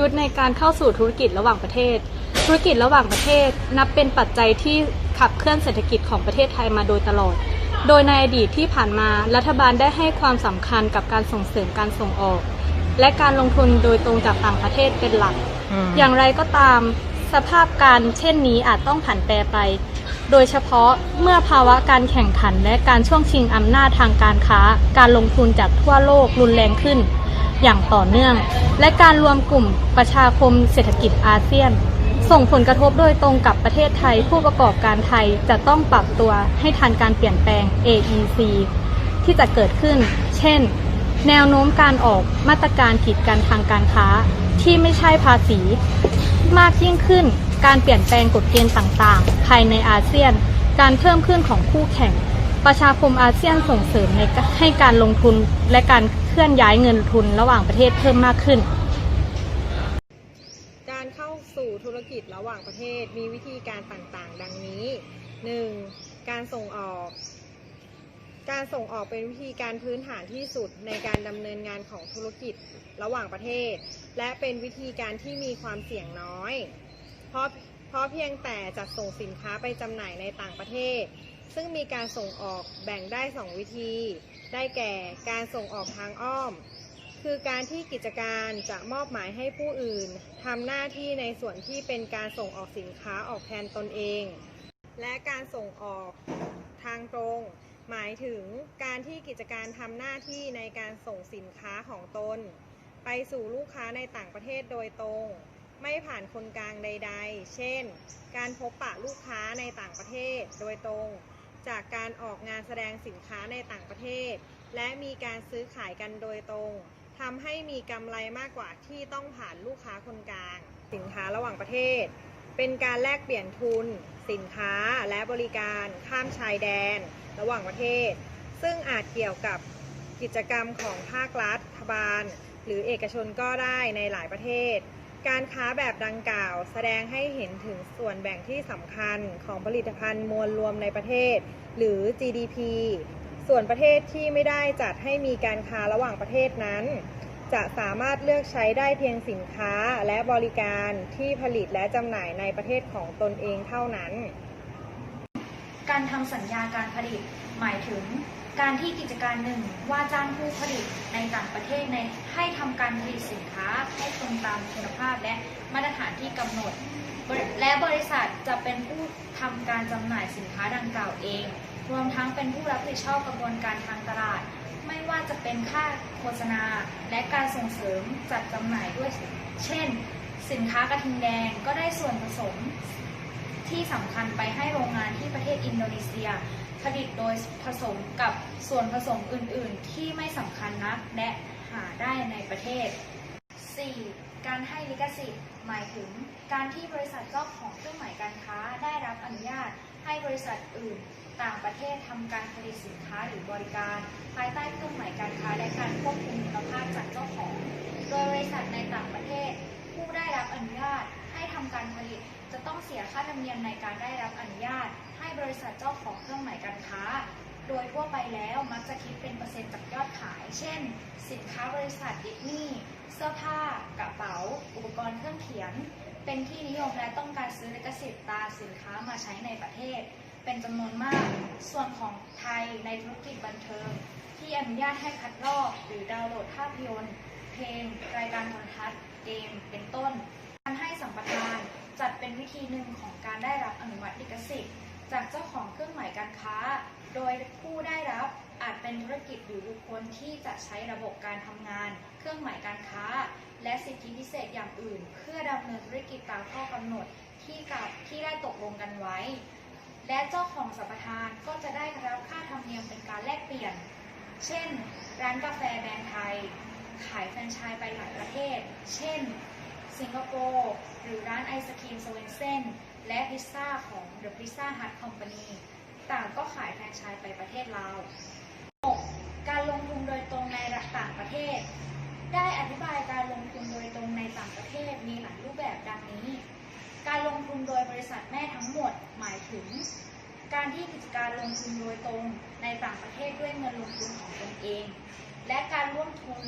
ยุทธ์ในการเข้าสู่ธุรกิจระหว่างประเทศ ธุรกิจระหว่างประเทศ นับเป็นปัจจัยที่ขับเคลื่อนเศรษฐกิจของประเทศไทยมาโดยตลอด โดยในอดีตที่ผ่านมารัฐบาลได้ให้ความสำคัญกับการส่งเสริมการส่งออก และการลงทุนโดยตรงจากต่างประเทศเป็นหลัก อย่างไรก็ตามสภาพการเช่นนี้อาจต้องผันแปรไป โดยเฉพาะเมื่อภาวะการแข่งขันและการช่วงชิงอำนาจทางการค้า การลงทุนจากทั่วโลกรุนแรงขึ้น อย่างต่อเนื่อง และการรวมกลุ่มประชาคมเศรษฐกิจอาเซียน ส่งผลกระทบโดยตรงกับประเทศไทย ผู้ประกอบการไทยจะต้องปรับตัวให้ทันการเปลี่ยนแปลง AEC ที่จะเกิดขึ้น เช่น แนวโน้มการออกมาตรการกีดกันทางการค้าที่ไม่ใช่ภาษี มากยิ่งขึ้น การเปลี่ยนแปลงกฎเกณฑ์ต่างๆ ภายในอาเซียน การเพิ่มขึ้นของคู่แข่ง ประชาคมอาเซียนส่งเสริมในให้การลงทุนและการเคลื่อนย้ายเงินทุนระหว่างประเทศเพิ่มมากขึ้น การเข้าสู่ธุรกิจระหว่างประเทศมีวิธีการต่างๆ ดังนี้ 1. การส่งออก การส่งออกเป็นวิธีการพื้นฐานที่สุดในการดำเนินงานของธุรกิจระหว่างประเทศ และเป็นวิธีการที่มีความเสี่ยงน้อย เพราะ เพราะเพียงแต่จัดส่งสินค้าไปจำหน่ายในต่างประเทศ ซึ่งมีการส่งออกแบ่งได้ 2 วิธี ได้แก่การส่งออกทางอ้อม คือการที่กิจการจะมอบหมายให้ผู้อื่นทำหน้าที่ในส่วนที่เป็นการส่งออกสินค้าออกแทนตนเอง และการส่งออกทางตรง หมายถึงการที่กิจการทำหน้าที่ในการส่งสินค้าของตน ไปสู่ลูกค้าในต่างประเทศโดยตรง ไม่ผ่านคนกลางใด ๆ เช่น การพบปะลูกค้าในต่างประเทศโดยตรง จากการออกงานแสดงสินค้าในต่างประเทศ และมีการซื้อขายกันโดยตรงทำให้มีกำไรมากกว่าที่ต้องผ่านลูกค้าคนกลาง สินค้าระหว่างประเทศ เป็นการแลกเปลี่ยนทุน สินค้าและบริการข้ามชายแดน ระหว่างประเทศ ซึ่งอาจเกี่ยวกับกิจกรรมของภาครัฐบาล หรือเอกชนก็ได้ในหลายประเทศ การค้าแบบดังกล่าว แสดงให้เห็นถึงส่วนแบ่งที่สำคัญของผลิตภัณฑ์มวลรวมในประเทศ หรือ GDP ส่วนประเทศที่ไม่ได้จัดให้มีการค้าระหว่างประเทศนั้น จะสามารถเลือกใช้ได้เพียงสินค้าและบริการที่ผลิตและจำหน่ายในประเทศของตนเองเท่านั้น การทำสัญญาการผลิตหมายถึง การที่กิจการหนึ่งว่าจ้างผู้ผลิตในต่างประเทศในให้ทำการผลิตสินค้าให้ตรงตามคุณภาพและมาตรฐานที่กำหนด และบริษัทจะเป็นผู้ทำการจำหน่ายสินค้าดังกล่าวเอง รวมทั้งเป็นผู้รับผิดชอบกระบวนการทางตลาด ไม่ว่าจะเป็นค่าโฆษณา และการส่งเสริมจัดจำหน่ายด้วย เช่น สินค้ากระทิงแดงก็ได้ส่วนผสม ที่สำคัญไปให้โรงงานที่ประเทศอินโดนีเซีย ผลิตโดยผสมกับส่วนผสมอื่น ๆ ที่ไม่สำคัญนักและหาได้ในประเทศ 4. การให้ลิขสิทธิ์หมายถึง การที่บริษัทเจ้าของเครื่องหมายการค้าได้รับอนุญาต ให้บริษัทอื่น ต่างประเทศทำการผลิตสินค้าหรือบริการ ภายใต้เครื่องหมายการค้าและการควบคุมคุณภาพจากเจ้าของ โดยบริษัทในต่างประเทศ ผู้ได้รับอนุญาตให้ทำการผลิต จะต้องเสียค่าธรรมเนียมในการได้รับอนุญาต ให้บริษัทเจ้าของเครื่องหมายการค้า โดยทั่วไปแล้วมักจะคิดเป็นเปอร์เซ็นต์จากยอดขาย เช่น สินค้าบริษัทดิสนีย์เสื้อผ้ากระเป๋า อุปกรณ์เครื่องเขียน เป็นที่นิยมและต้องการซื้อลิขสิทธิ์ตราสินค้ามาใช้ในประเทศ เป็นจำนวนมาก ส่วนของไทยในธุรกิจบันเทิง ที่อนุญาตให้คัดลอกหรือดาวน์โหลดภาพยนตร์ เพลง รายการโทรทัศน์ เกม เป็นต้น การให้สัมปทาน จัดเป็นวิธีหนึ่งของการได้รับอนุมัติลิขสิทธิ์ จากเจ้าของเครื่องหมายการค้า โดยผู้ได้รับอาจเป็นธุรกิจหรือบุคคลที่จะใช้ระบบการทำงาน เครื่องหมายการค้า และสิทธิพิเศษอย่างอื่น เพื่อดำเนินธุรกิจตามข้อกำหนดที่กับที่ได้ตกลงกันไว้ และเจ้าของสัมปทานก็จะได้รับค่าธรรมเนียมเป็นการแลกเปลี่ยน เช่น ร้านกาแฟแบรนด์ไทย ขายแฟรนไชส์ไปหลายประเทศ เช่น สิงคโปร์หรือร้านไอศครีมสเวนเซนและพิซซ่าของ The Pizza Hut Company ต่างก็ขายแฟรนไชส์ไปประเทศลาว 6. การลงทุนโดยตรงในต่างประเทศ ได้อธิบายการลงทุนโดยตรงในต่างประเทศมีหลายรูปแบบดังนี้ การลงทุนโดยบริษัทแม่ทั้งหมดหมายถึง การที่กิจการลงทุนโดยตรงในต่างประเทศด้วยเงินลงทุนของตนเอง และการร่วมทุน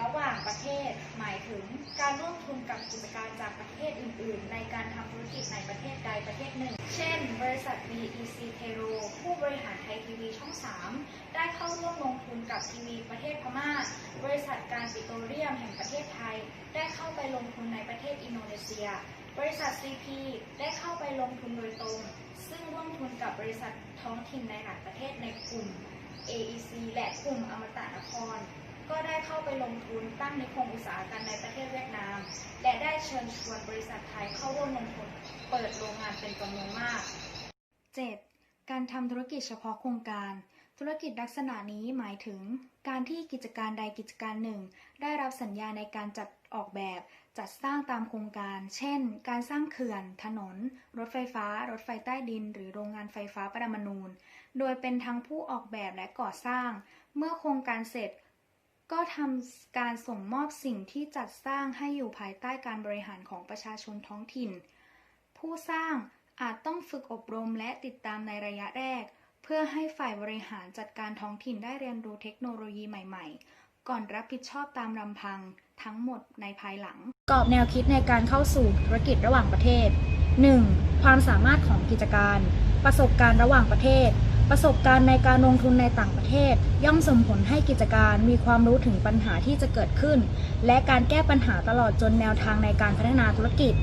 ระหว่างประเทศ หมายถึงการร่วมทุนกับกิจการจากประเทศอื่น ๆ ในการทำธุรกิจในประเทศใดประเทศหนึ่ง เช่น บริษัท BEC p a y r o ผู้บริหารไทยทีวีช่อง 3 ได้เข้าร่วมลงทุนกับทีวีประเทศพม่า บริษัทการปิโตรเลียมแห่งประเทศไทย ได้เข้าไปลงทุนในประเทศอินโดนีเซีย บริษัท CP ได้เข้าไปลงทุนโดยตรง ซึ่งร่วมทุนกับบริษัทท้องถิ่นในหลายประเทศในกลุ่ม AEC และกลุ่มอมตะนคร ก็ได้เข้าไปลงทุนตั้งนิคมอุตสาหกรรมในประเทศเวียดนาม และได้เชิญชวนบริษัทไทยเข้าร่วมลงทุนเปิดโรงงานเป็นจำนวนมาก 7. การทำธุรกิจเฉพาะโครงการ ธุรกิจลักษณะนี้หมายถึง การที่กิจการใดกิจการหนึ่ง ได้รับสัญญาในการจัดออกแบบ จัดสร้างตามโครงการ เช่น การสร้างเขื่อน ถนน รถไฟฟ้า รถไฟใต้ดิน หรือโรงงานไฟฟ้าปรมาณูโดยเป็นทั้งผู้ออกแบบและก่อสร้าง เมื่อโครงการเสร็จ ก็ทำการส่งมอบสิ่งที่จัดสร้างให้อยู่ภายใต้การบริหารของประชาชนท้องถิ่น ผู้สร้างอาจต้องฝึกอบรมและติดตามในระยะแรก เพื่อให้ฝ่ายบริหารจัดการท้องถิ่นได้เรียนรู้เทคโนโลยีใหม่ ๆ ก่อนรับผิดชอบตามลำพังทั้งหมดในภายหลัง กรอบแนวคิดในการเข้าสู่ธุรกิจระหว่างประเทศ 1. ความสามารถของกิจการ ประสบการณ์ระหว่างประเทศ ประสบการณ์ในการลงทุนในต่างประเทศ ย่อมส่งผลให้กิจการมีความรู้ถึงปัญหาที่จะเกิดขึ้น และการแก้ปัญหาตลอดจนแนวทางในการพัฒนาธุรกิจ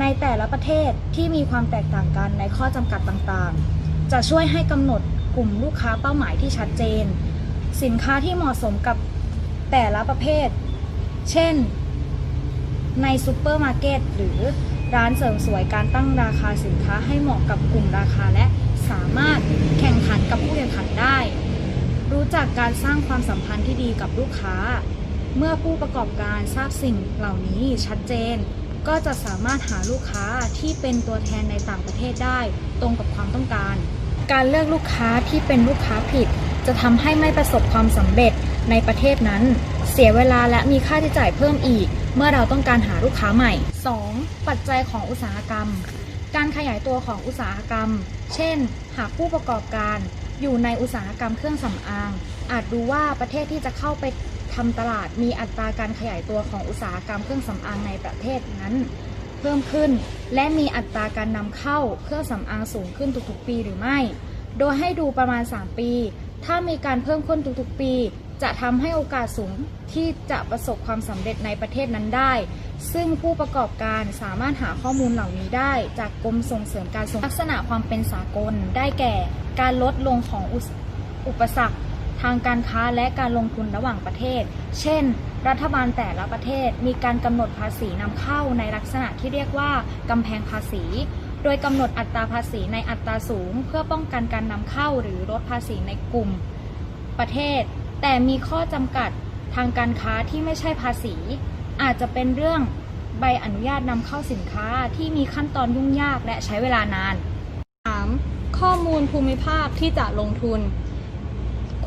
ในแต่ละประเทศที่มีความแตกต่างกันในข้อจำกัดต่างๆ จะช่วยให้กำหนดกลุ่มลูกค้าเป้าหมายที่ชัดเจน สินค้าที่เหมาะสมกับแต่ละประเภท เช่น ในซูเปอร์มาร์เก็ตหรือร้านเสริมสวยการตั้งราคาสินค้าให้เหมาะกับกลุ่มราคาและ สามารถแข่งขันกับผู้แข่งขันได้ รู้จักการสร้างความสัมพันธ์ที่ดีกับลูกค้า เมื่อผู้ประกอบการทราบสิ่งเหล่านี้ชัดเจน ก็จะสามารถหาลูกค้าที่เป็นตัวแทนในต่างประเทศได้ ตรงกับความต้องการ การเลือกลูกค้าที่เป็นลูกค้าผิด จะทำให้ไม่ประสบความสำเร็จในประเทศนั้น เสียเวลาและมีค่าใช้จ่ายเพิ่มอีก เมื่อเราต้องการหาลูกค้าใหม่ 2. ปัจจัยของอุตสาหกรรม การขยายตัวของอุตสาหกรรม เช่น หากผู้ประกอบการอยู่ในอุตสาหกรรมเครื่องสำอาง อาจดูว่าประเทศที่จะเข้าไปทำตลาดมีอัตราการขยายตัวของอุตสาหกรรมเครื่องสำอางในประเทศนั้น เพิ่มขึ้น และมีอัตราการนำเข้าเครื่องสำอางสูงขึ้นทุกๆ ปีหรือไม่ โดยให้ดูประมาณ 3 ปี ถ้ามีการเพิ่มขึ้นทุกๆ ปี จะทำให้โอกาสสูงที่จะประสบความสำเร็จในประเทศนั้นได้ ซึ่งผู้ประกอบการสามารถหาข้อมูลเหล่านี้ได้จากกรมส่งเสริมการส่งลักษณะความเป็นสากล ได้แก่การลดลงของอุสอุปสรรค ทางการค้าและการลงทุนระหว่างประเทศ เช่น รัฐบาลแต่ละประเทศมีการกำหนดภาษีนำเข้าในลักษณะที่เรียกว่ากำแพงภาษี โดยกำหนดอัตราภาษีในอัตราสูง เพื่อป้องกันการนำเข้าหรือลดภาษีในกลุ่มประเทศ แต่มีข้อจำกัดทางการค้าที่ไม่ใช่ภาษี อาจจะเป็นเรื่องใบอนุญาตนำเข้าสินค้าที่มีขั้นตอนยุ่งยากและใช้เวลานาน 3. ข้อมูลภูมิภาคที่จะลงทุน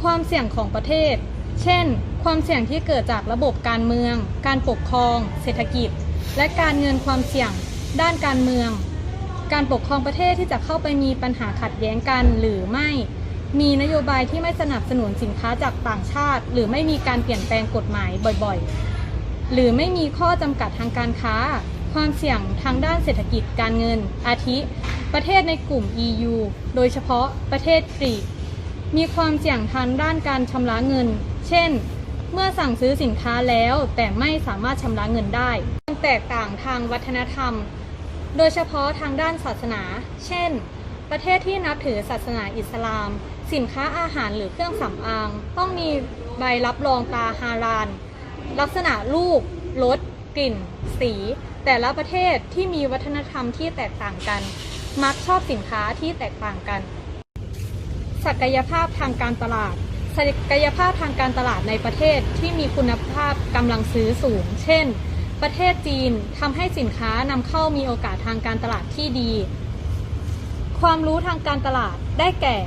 ความเสี่ยงของประเทศ เช่น ความเสี่ยงที่เกิดจากระบบการเมือง การปกครอง เศรษฐกิจ และการเงินความเสี่ยง ด้านการเมือง การปกครองประเทศที่จะเข้าไปมีปัญหาขัดแย้งกันหรือไม่ มีนโยบายที่ไม่สนับสนุนสินค้าจากต่างชาติ หรือไม่มีการเปลี่ยนแปลงกฎหมายบ่อยๆ หรือไม่มีข้อจำกัดทางการค้า ความเสี่ยงทางด้านเศรษฐกิจการเงิน อาทิ ประเทศในกลุ่ม EU โดยเฉพาะประเทศกรีกมีความเสี่ยงทางด้านการชำระเงิน เช่น เมื่อสั่งซื้อสินค้าแล้วแต่ไม่สามารถชำระเงินได้แตกต่างทางวัฒนธรรม โดยเฉพาะทางด้านศาสนา เช่น ประเทศที่นับถือศาสนาอิสลาม สินค้าอาหารหรือเครื่องสำอาง ต้องมีใบรับรองตาฮาลาล ลักษณะรูปรสกลิ่น สี แต่ละประเทศที่มีวัฒนธรรมที่แตกต่างกัน มักชอบสินค้าที่แตกต่างกัน ศักยภาพทางการตลาด ศักยภาพทางการตลาดในประเทศที่มีคุณภาพกำลังซื้อสูง เช่น ประเทศจีนทำให้สินค้านำเข้ามีโอกาสทางการตลาดที่ดี ความรู้ทางการตลาดได้แก่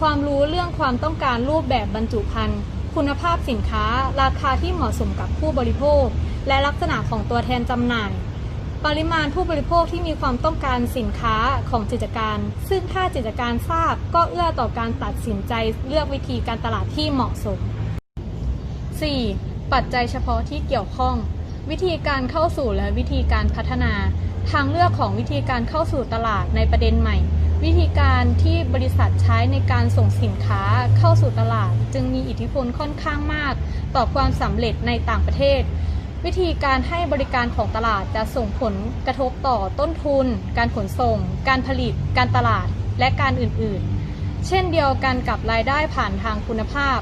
ความรู้เรื่องความต้องการรูปแบบบรรจุภัณฑ์ คุณภาพสินค้า ราคาที่เหมาะสมกับผู้บริโภค และลักษณะของตัวแทนจำหน่าย ปริมาณผู้บริโภคที่มีความต้องการสินค้าของกิจการ ซึ่งถ้ากิจการทราบก็เอื้อต่อการตัดสินใจเลือกวิธีการตลาดที่เหมาะสม 4. ปัจจัยเฉพาะที่เกี่ยวข้อง วิธีการเข้าสู่และวิธีการพัฒนา ทางเลือกของวิธีการเข้าสู่ตลาดในประเด็นใหม่ วิธีการที่บริษัทใช้ในการส่งสินค้าเข้าสู่ตลาด จึงมีอิทธิพลค่อนข้างมาก ต่อความสำเร็จในต่างประเทศ วิธีการให้บริการของตลาดจะส่งผลกระทบต่อต้นทุน การขนส่ง การผลิต การตลาด และการอื่นๆ เช่นเดียวกันกับรายได้ผ่านทางคุณภาพ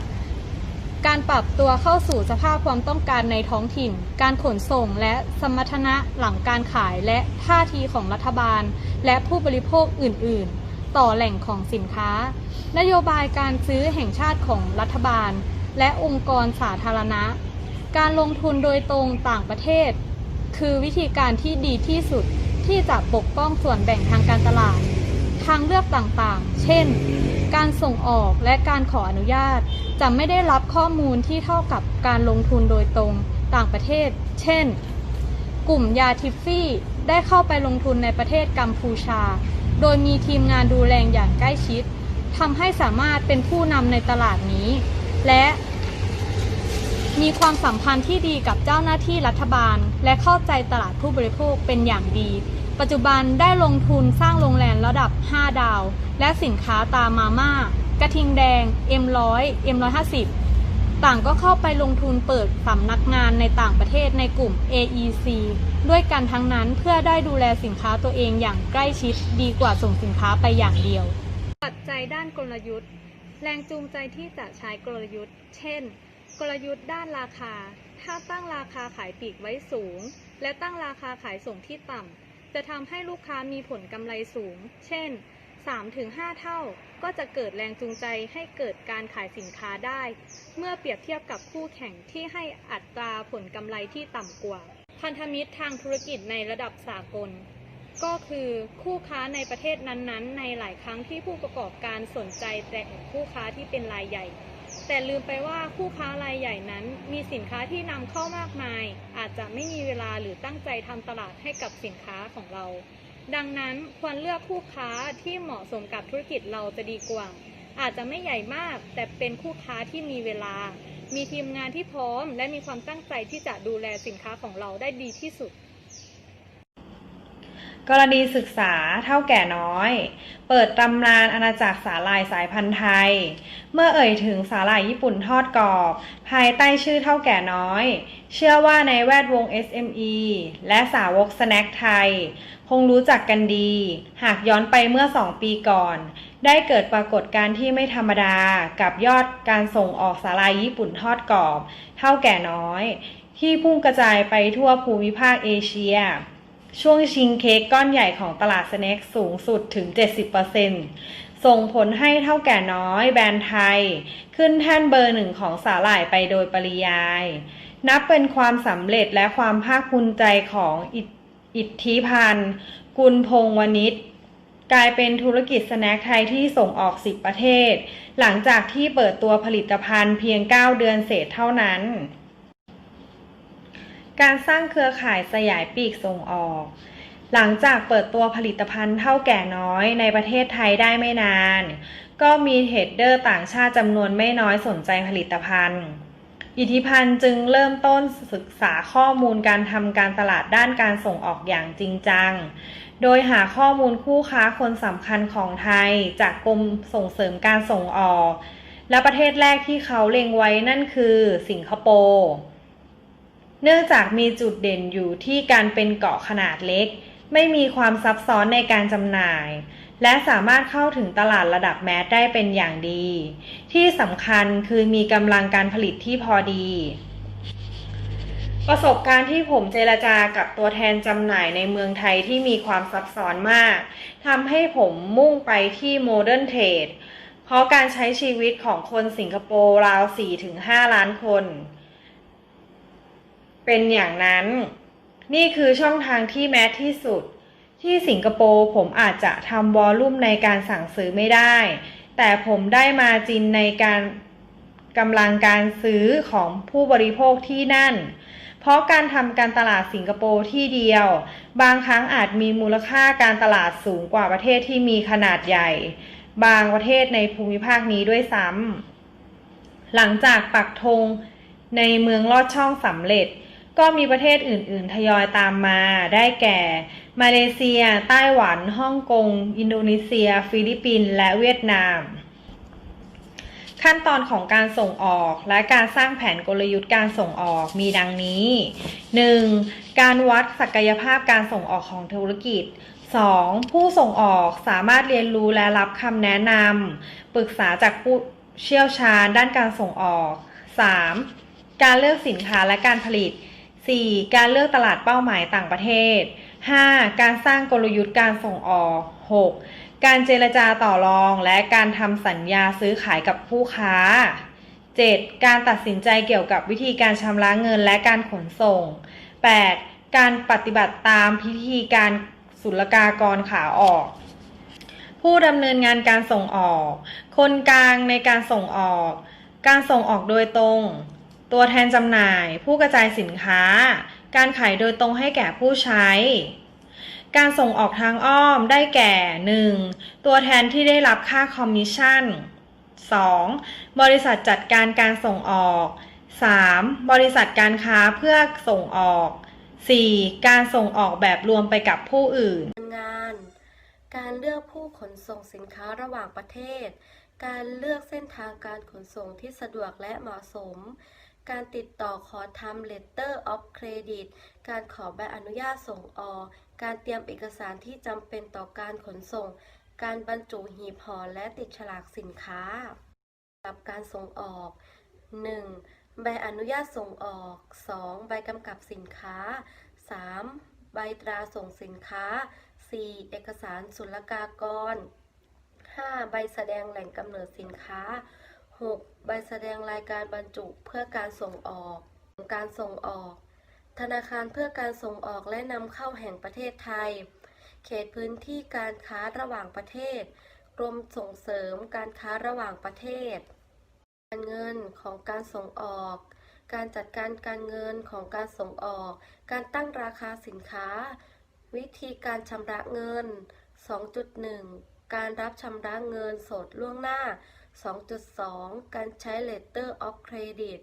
การปรับตัวเข้าสู่สภาพความต้องการในท้องถิ่น การขนส่งและสมรรถนะหลังการขายและท่าทีของรัฐบาล และผู้บริโภคอื่น ๆ ต่อแหล่งของสินค้า นโยบายการซื้อแห่งชาติของรัฐบาล และองค์กรสาธารณะ การลงทุนโดยตรงต่างประเทศ คือวิธีการที่ดีที่สุดที่จะปกป้องส่วนแบ่งทางการตลาด ทางเลือกต่างๆ เช่น การส่งออกและการขออนุญาต จะไม่ได้รับข้อมูลที่เท่ากับการลงทุนโดยตรงต่างประเทศ เช่น กลุ่มยาทิฟฟี่ได้เข้าไปลงทุนในประเทศกัมพูชา โดยมีทีมงานดูแลอย่างใกล้ชิดทำให้สามารถเป็นผู้นำในตลาดนี้ และมีความสัมพันธ์ที่ดีกับเจ้าหน้าที่รัฐบาล และเข้าใจตลาดผู้บริโภคเป็นอย่างดี ปัจจุบันได้ลงทุนสร้างโรงแรมระดับ 5 ดาว และสินค้าตามมาม่า กระทิงแดง M100 M150 ต่างก็เข้าไปลงทุนเปิดสำนักงานในต่างประเทศในกลุ่ม AEC ด้วยกันทั้งนั้นเพื่อได้ดูแลสินค้าตัวเองอย่างใกล้ชิดดีกว่าส่งสินค้าไปอย่างเดียว ปัจจัยด้านกลยุทธ์ แรงจูงใจที่จะใช้กลยุทธ์ เช่น กลยุทธ์ด้านราคา ถ้าตั้งราคาขายปลีกไว้สูง และตั้งราคาขายส่งที่ต่ำ จะทำให้ลูกค้ามีผลกำไรสูง เช่น 3-5 เท่าก็จะเกิดแรงจูงใจให้เกิดการขายสินค้าได้ เมื่อเปรียบเทียบกับคู่แข่งที่ให้อัตราผลกำไรที่ต่ำกว่า พันธมิตรทางธุรกิจในระดับสากล ก็คือคู่ค้าในประเทศนั้นๆ ในหลายครั้งที่ผู้ประกอบการสนใจแต่คู่ค้าที่เป็นรายใหญ่ แต่ลืมไปว่าคู่ค้ารายใหญ่นั้น มีสินค้าที่นำเข้ามากมาย อาจจะไม่มีเวลาหรือตั้งใจทำตลาดให้กับสินค้าของเรา ดังนั้นควรเลือกคู่ค้าที่เหมาะสมกับธุรกิจเราจะดีกว่า อาจจะไม่ใหญ่มาก แต่เป็นคู่ค้าที่มีเวลา มีทีมงานที่พร้อม และมีความตั้งใจที่จะดูแลสินค้าของเราได้ดีที่สุด กรณีศึกษาเท่าแก่น้อย เปิดตำนานอาณาจักรสาหร่ายสายพันธุ์ไทย เมื่อเอ่ยถึงสาหร่ายญี่ปุ่นทอดกรอบ ภายใต้ชื่อเท่าแก่น้อย เชื่อว่าในแวดวง SME และสาวกสแน็คไทย คงรู้จักกันดี หากย้อนไปเมื่อ 2 ปีก่อน ได้เกิดปรากฏการณ์ที่ไม่ธรรมดากับยอดการส่งออกสาหร่ายญี่ปุ่นทอดกรอบ เท่าแก่น้อย ที่พุ่งกระจายไปทั่วภูมิภาคเอเชีย ช่วงชิงเค้กก้อนใหญ่ของตลาดสแน็คสูงสุดถึง 70%ส่งผลให้เท่าแก่น้อยแบรนด์ไทย ขึ้นแท่นเบอร์หนึ่งของสาหร่ายไปโดยปริยาย นับเป็นความสำเร็จและความภาคภูมิใจของอิทธิพันธ์กุลพงษ์วณิชกลายเป็นธุรกิจสแน็คไทยที่ส่งออก 10 ประเทศ หลังจากที่เปิดตัวผลิตภัณฑ์เพียง 9 เดือนเศษเท่านั้น การสร้างเครือข่ายสยายปีกส่งออก หลังจากเปิดตัวผลิตภัณฑ์เท่าแก่น้อยในประเทศไทยได้ไม่นาน ก็มีเทรดเดอร์ต่างชาติจำนวนไม่น้อยสนใจผลิตภัณฑ์ อิทธิพันธ์จึงเริ่มต้นศึกษาข้อมูลการทำการตลาดด้านการส่งออกอย่างจริงจัง โดยหาข้อมูลคู่ค้าคนสำคัญของไทยจากกรมส่งเสริมการส่งออก และประเทศแรกที่เขาเล็งไว้นั่นคือสิงคโปร์ เนื่องจากมีจุดเด่นอยู่ที่การเป็นเกาะขนาดเล็ก ไม่มีความซับซ้อนในการจำหน่าย และสามารถเข้าถึงตลาดระดับแมสได้เป็นอย่างดี ที่สำคัญคือมีกำลังการผลิตที่พอดี ประสบการณ์ที่ผมเจรจากับตัวแทนจำหน่ายในเมืองไทยที่มีความซับซ้อนมากทำให้ผมมุ่งไปที่โมเดิร์นเทรดเพราะการใช้ชีวิตของคนสิงคโปร์ราว 4-5 ล้านคน เป็นอย่างนั้น นี่คือช่องทางที่แมสที่สุด ที่สิงคโปร์ผมอาจจะทำวอลลุ่มในการสั่งซื้อไม่ได้ แต่ผมได้มาจินในการกำลังการซื้อของผู้บริโภคที่นั่น เพราะการทำการตลาดสิงคโปร์ที่เดียว บางครั้งอาจมีมูลค่าการตลาดสูงกว่าประเทศที่มีขนาดใหญ่ บางประเทศในภูมิภาคนี้ด้วยซ้ำหลังจากปักธงในเมืองลอดช่องสำเร็จ ก็มีประเทศอื่น ๆ ทยอยตามมาได้แก่ มาเลเซีย ไต้หวัน ฮ่องกง อินโดนีเซีย ฟิลิปปินส์และเวียดนาม ขั้นตอนของการส่งออกและการสร้างแผนกลยุทธ์การส่งออกมีดังนี้ 1. การวัดศักยภาพการส่งออกของธุรกิจ 2. ผู้ส่งออกสามารถเรียนรู้และรับคำแนะนำปรึกษาจากผู้เชี่ยวชาญด้านการส่งออก 3. การเลือกสินค้าและการผลิต 4. การเลือกตลาดเป้าหมายต่างประเทศ 5. การสร้างกลยุทธ์การส่งออก 6. การเจรจาต่อรองและการทำสัญญาซื้อขายกับผู้ค้า 7. การตัดสินใจเกี่ยวกับวิธีการชำระเงินและการขนส่ง 8. การปฏิบัติตามพิธีการศุลกากรขาออก ผู้ดำเนินงานการส่งออก คนกลางในการส่งออก การส่งออกโดยตรง ตัวแทนจำหน่าย ผู้กระจายสินค้า การขายโดยตรงให้แก่ผู้ใช้ การส่งออกทางอ้อมได้แก่ 1. ตัวแทนที่ได้รับค่าคอมมิชชั่น 2. บริษัทจัดการการส่งออก 3. บริษัทการค้าเพื่อส่งออก 4. การส่งออกแบบรวมไปกับผู้อื่น งาน การเลือกผู้ขนส่งสินค้าระหว่างประเทศ การเลือกเส้นทางการขนส่งที่สะดวกและเหมาะสม การติดต่อขอทำ letter of credit การขอใบอนุญาตส่งออก การเตรียมเอกสารที่จำเป็นต่อการขนส่ง การบรรจุหีบห่อและติดฉลากสินค้าสำหรับการส่งออก 1. ใบอนุญาตส่งออก 2. ใบกำกับสินค้า 3. ใบตราส่งสินค้า 4. เอกสารศุลกากร 5. ใบแสดงแหล่งกำเนิดสินค้า 6. ใบแสดงรายการบรรจุเพื่อการส่งออก การส่งออก ธนาคารเพื่อการส่งออกและนำเข้าแห่งประเทศไทย เขตพื้นที่การค้าระหว่างประเทศ กรมส่งเสริมการค้าระหว่างประเทศ การเงินของการส่งออก การจัดการการเงินของการส่งออก การตั้งราคาสินค้า วิธีการชำระเงิน 2.1 การรับชำระเงินสดล่วงหน้า 2.2 การใช้ letter of credit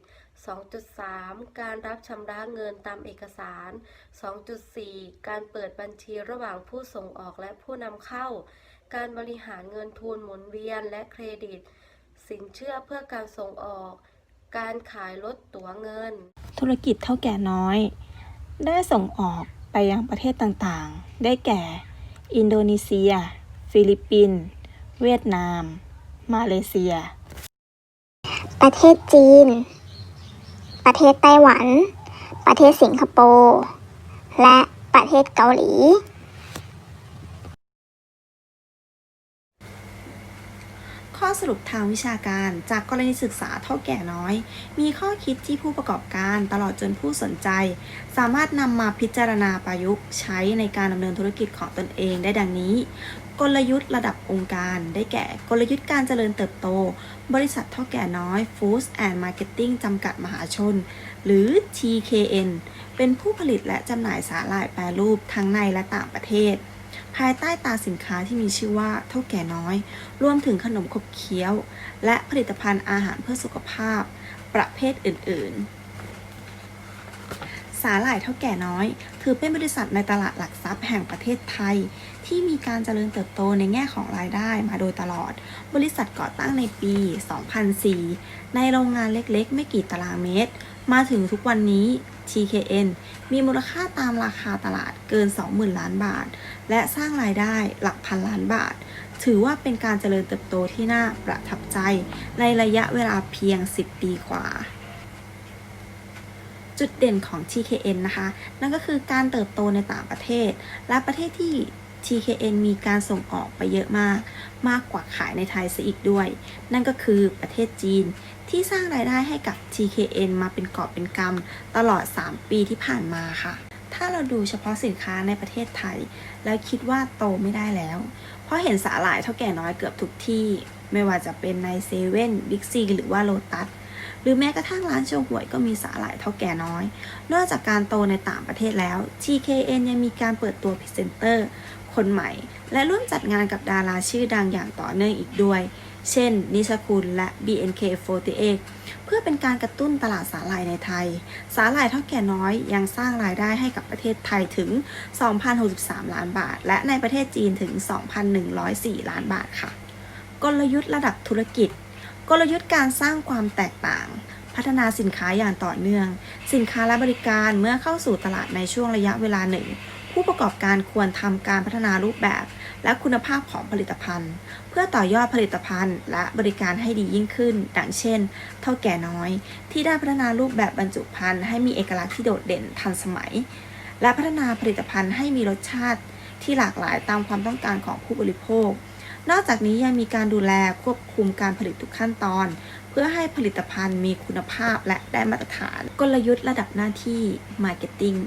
2.3 การรับชำระเงินตามเอกสาร 2.4 การเปิดบัญชีระหว่างผู้ส่งออกและผู้นำเข้า การบริหารเงินทุนหมุนเวียนและเครดิต สินเชื่อเพื่อการส่งออก การขายลดตั๋วเงิน ธุรกิจเท่าแก่น้อย ได้ส่งออกไปยังประเทศต่างๆ ได้แก่ อินโดนีเซีย ฟิลิปปินส์ เวียดนาม มาเลเซีย ประเทศจีน ประเทศไต้หวัน ประเทศสิงคโปร์ และประเทศเกาหลี ข้อสรุปทางวิชาการจากกรณีศึกษาเท่าแก่น้อย มีข้อคิดที่ผู้ประกอบการตลอดจนผู้สนใจ สามารถนำมาพิจารณาประยุกต์ใช้ในการดำเนินธุรกิจของตนเองได้ดังนี้ กลยุทธ์ระดับองค์การ ได้แก่กลยุทธ์การเจริญเติบโต บริษัทท่าแก่น้อย Foods and Marketing จำกัดมหาชน หรือ TKN เป็นผู้ผลิตและจำหน่ายสาหร่ายแปรรูปทั้งในและต่างประเทศ ภายใต้ตาสินค้าที่มีชื่อว่าเท่าแก่น้อย รวมถึงขนมขบเคี้ยว และผลิตภัณฑ์อาหารเพื่อสุขภาพ ประเภทอื่น ๆาหร่ายเท่าแก่น้อย ถือเป็นบริษัทในตลาดหลักทรัพย์แห่งประเทศไทย ที่มีการเจริญเติบโตในแง่ของรายได้มาโดยตลอด บริษัทก่อตั้งในปี 2004 ในโรงงานเล็กๆ ไม่กี่ตารางเมตร มาถึงทุกวันนี้ TKN มีมูลค่าตามราคาตลาดเกิน 20,000 ล้านบาท และสร้างรายได้หลักพันล้านบาท ถือว่าเป็นการเจริญเติบโตที่น่าประทับใจ ในระยะเวลาเพียง 10 ปีกว่า จุดเด่นของ TKN นะคะ นั่นก็คือการเติบโตในต่างประเทศ และประเทศที่ TKN มีการส่งออกไปเยอะมาก มากกว่าขายในไทยซะอีกด้วย นั่นก็คือประเทศจีนที่สร้างรายได้ให้กับ TKN มาเป็นกอบเป็นกำตลอด 3 ปีที่ผ่านมาค่ะ ถ้าเราดูเฉพาะสินค้าในประเทศไทย แล้วคิดว่าโตไม่ได้แล้ว เพราะเห็นสาหร่ายเท่าแก่น้อยเกือบทุกที่ ไม่ว่าจะเป็นในเซเว่นบิ๊กซีหรือว่าโลตัส หรือแม้กระทั่งร้านโชห่วยก็มีสาหร่ายเท่าแก่น้อย นอกจากการโตในต่างประเทศแล้ว TKN ยังมีการเปิดตัวพรีเซนเตอร์ คนใหม่ และร่วมจัดงานกับดาราชื่อดังอย่างต่อเนื่องอีกด้วย เช่น นิชคุณและ BNK48 เพื่อเป็นการกระตุ้นตลาดสาหร่ายในไทย สาหร่ายเท่าแก่น้อยยังสร้างรายได้ให้กับประเทศไทยถึง 2,063 ล้านบาท และในประเทศจีนถึง 2,104 ล้านบาทค่ะ กลยุทธ์ระดับธุรกิจ กลยุทธ์การสร้างความแตกต่าง พัฒนาสินค้าอย่างต่อเนื่อง สินค้าและบริการเมื่อเข้าสู่ตลาดในช่วงระยะเวลาหนึ่ง ผู้ประกอบการควรทำการพัฒนารูปแบบ และคุณภาพของผลิตภัณฑ์ เพื่อต่อยอดผลิตภัณฑ์ และบริการให้ดียิ่งขึ้น ดังเช่น เท่าแก่น้อย ที่ได้พัฒนารูปแบบบรรจุภัณฑ์ให้มีเอกลักษณ์ที่โดดเด่นทันสมัย และพัฒนาผลิตภัณฑ์ให้มีรสชาติที่หลากหลายตามความต้องการของผู้บริโภค นอกจากนี้ยังมีการดูแลควบคุมการผลิตทุกขั้นตอน เพื่อให้ผลิตภัณฑ์มีคุณภาพและได้มาตรฐาน กลยุทธ์ระดับหน้าที่ Marketing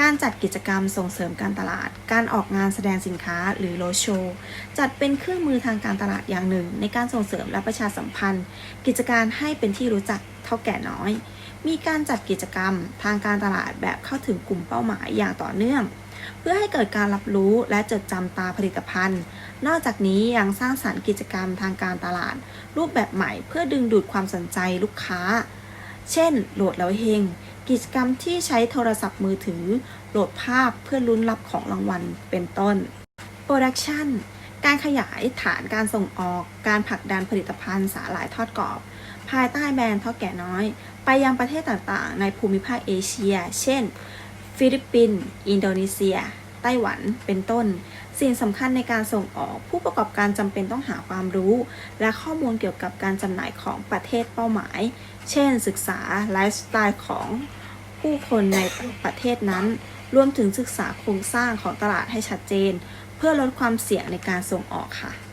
การจัดกิจกรรมส่งเสริมการตลาด การออกงานแสดงสินค้าหรือโรโชว์จัดเป็นเครื่องมือทางการตลาดอย่างหนึ่ง ในการส่งเสริมและประชาสัมพันธ์ กิจการให้เป็นที่รู้จักเท่าแก่น้อย มีการจัดกิจกรรมทางการตลาดแบบเข้าถึงกลุ่มเป้าหมายอย่างต่อเนื่อง เพื่อให้เกิดการรับรู้และจดจำตาผลิตภัณฑ์ นอกจากนี้ยังสร้างสารรค์กิจกรรมทางการตลาด รูปแบบใหม่เพื่อดึงดูดความสนใจลูกค้า เช่น โหลดแล้วเฮง กิจกรรมที่ใช้โทรศัพท์มือถือ โหลดภาพเพื่อลุ้นรับของรางวัลเป็นต้น Production การขยายฐานการส่งออก การผลักดันผลิตภัณฑ์สาหร่ายทอดกรอบ ภายใต้แบรนด์ทอดแก่น้อย ไปยังประเทศต่างๆ ในภูมิภาคเอเชีย เช่น ฟิลิปปินส์อินโดนีเซีย ไต้หวัน เป็นต้น สิ่งสำคัญในการส่งออก ผู้ประกอบการจำเป็นต้องหาความรู้ และข้อมูลเกี่ยวกับการจำหน่ายของประเทศเป้าหมาย เช่น ศึกษาไลฟ์สไตล์ของผู้คนในประเทศนั้น รวมถึงศึกษาโครงสร้างของตลาดให้ชัดเจน เพื่อลดความเสี่ยงในการส่งออกค่ะ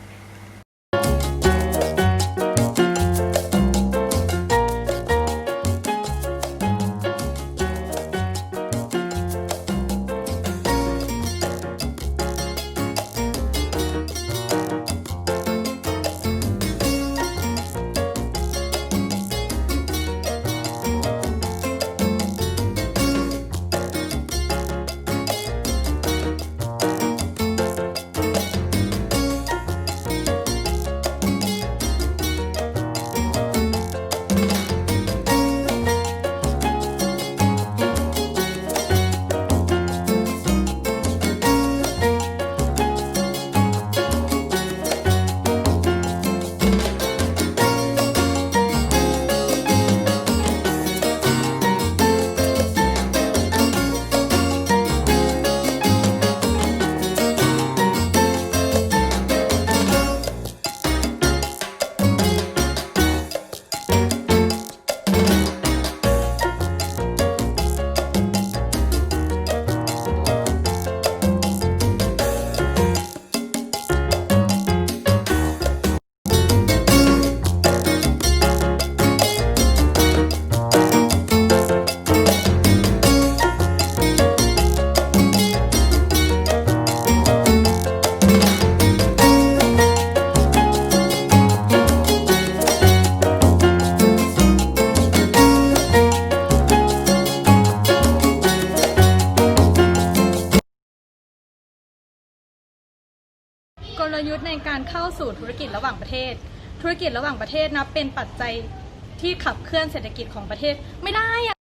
ารเข้าสู่ธุรกิจระหว่างประเทศ ธุรกิจระหว่างประเทศนะเป็นปัจจัยที่ขับเคลื่อนเศรษฐกิจของประเทศไม่ได้อะ